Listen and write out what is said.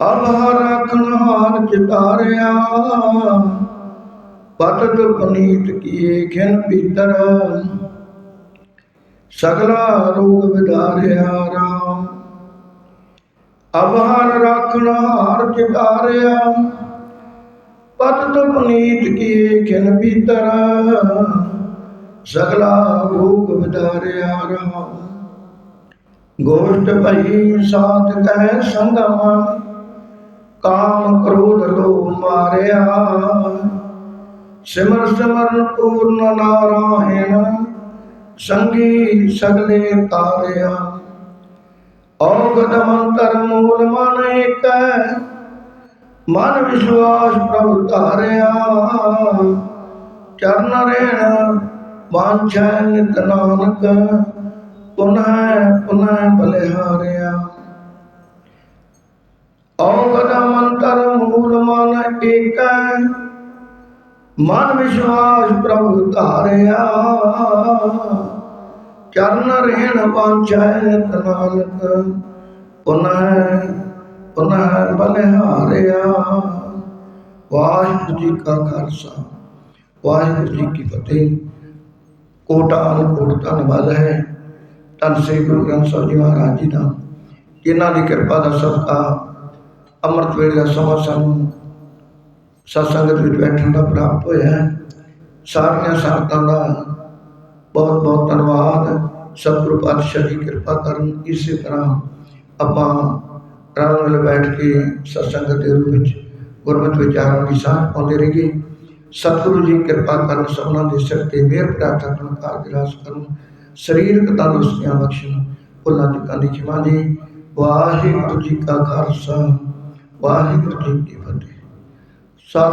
ਅਲਹ ਰਖਨ ਹਾਰ ਚਿਤਾਰਿਆ ਪਤਤ ਪਨੀਤ ਕੀਏ ਖਿਨ ਪੀਤਰ। ਸਗਲਾ ਰੋਗ ਵਿਦਾਰਿਆ ਰਾਮ। ਅਭਾਰ ਰਖਨ ਹਾਰ ਚਿਤਾਰਿਆ ਪਤਤ ਪਨੀਤ ਕੀਏ ਖਿਨ ਪੀਤਰ। ਸਗਲਾ ਰੋਗ ਵਿਦਾਰਿਆ ਰਾਮ। ਗੋਸ਼ਟ ਭਈ ਸਾਥ ਕਹਿ ਸੰਗਮ, ਕਾਮ ਕ੍ਰੋਧ ਲੋ ਮਾਰਿਆ। ਸਿਮਰ ਸਿਮਰਨ ਪੂਰਨ ਨਾਰਾਇਣ, ਸੰਗੀ ਸਗਲੇ ਤਾਰਿਆ। ਔਗਦ ਮੰਤਰ ਮੂਲ ਮਨ ਏਕ, ਮਨ ਵਿਸ਼ਵਾਸ ਪ੍ਰਭ ਧਾਰਿਆ। ਚਰਨ ਰੇਣ ਵਾਂਛੈ ਨਿਤ ਨਾਨਕ ਪੁਨਹ ਪੁਨਹ ਬਲਿਹਾਰਿਆ ਔਗਦ ਮੰਤਰ ਮੂਲ ਮਨ ਏਕੈ ਮਨ ਵਿਸ਼ਵਾਸ ਪ੍ਰਭੂ ਧਾਰਿਆ ਚਰਨ ਰਹਿਣ ਵਾਂਛੈ ਨਿਤ ਨਾਨਕ ਪੁਨਹ ਪੁਨਹ ਬਲਿਹਾਰਿਆ ਵਾਹਿਗੁਰੂ ਜੀ ਕਾ ਖਾਲਸਾ ਵਾਹਿਗੁਰੂ ਜੀ ਕੀ ਫਤਿਹ ਕੋਟਾ ਅਨਕੋਟ ਧੰਨਵਾਦ ਹੈ ਧੰਨ ਸ੍ਰੀ ਗੁਰੂ ਗ੍ਰੰਥ ਸਾਹਿਬ ਜੀ ਮਹਾਰਾਜ ਜੀ ਦਾ, ਜਿਨ੍ਹਾਂ ਦੀ ਕਿਰਪਾ ਦਾ ਸਦਕਾ ਅੰਮ੍ਰਿਤ ਵੇਲੇ ਦਾ ਸਮਾਂ ਸਾਨੂੰ ਸਤਸੰਗਤ ਵਿੱਚ ਬੈਠਣ ਦਾ ਪ੍ਰਾਪਤ ਹੋਇਆ ਹੈ। ਸਾਰੀਆਂ ਸੰਗਤਾਂ ਦਾ ਬਹੁਤ ਬਹੁਤ ਧੰਨਵਾਦ। ਸਤਿਗੁਰੂ ਪਾਤਸ਼ਾਹ ਦੀ ਕਿਰਪਾ ਕਰਨ, ਇਸੇ ਤਰ੍ਹਾਂ ਆਪਾਂ ਰਲ ਮਿਲ ਬੈਠ ਕੇ ਸਤਸੰਗਤ ਦੇ ਰੂਪ ਵਿੱਚ, ਗੁਰਮਤਿ ਵਿਚਾਰਾਂ ਦੀ ਸਾਂਝ ਪਾਉਂਦੇ ਰਹੀਏ। ਸਤਿਗੁਰੂ ਜੀ ਕਿਰਪਾ ਕਰਨ, ਸਭਨਾਂ ਦੇ ਸਿਰ ਤੇ ਮਿਹਰ ਪ੍ਰਾਪਤ ਕਰਨ ਕਾਰਜ ਰਾਸ ਕਰਨ ਸਰੀਰਕ ਤੰਦਰੁਸਤੀਆਂ ਬਖਸ਼ਣ ਭੁੱਲਾਂ ਚੁੱਕਾਂ ਦੀ ਖਿਮਾ ਜੀ ਵਾਹਿਗੁਰੂ ਜੀ ਕਾ ਖਾਲਸਾ, ਵਾਹਿਗੁਰੂ ਜੀ ਕੀ ਫਤਿਹ।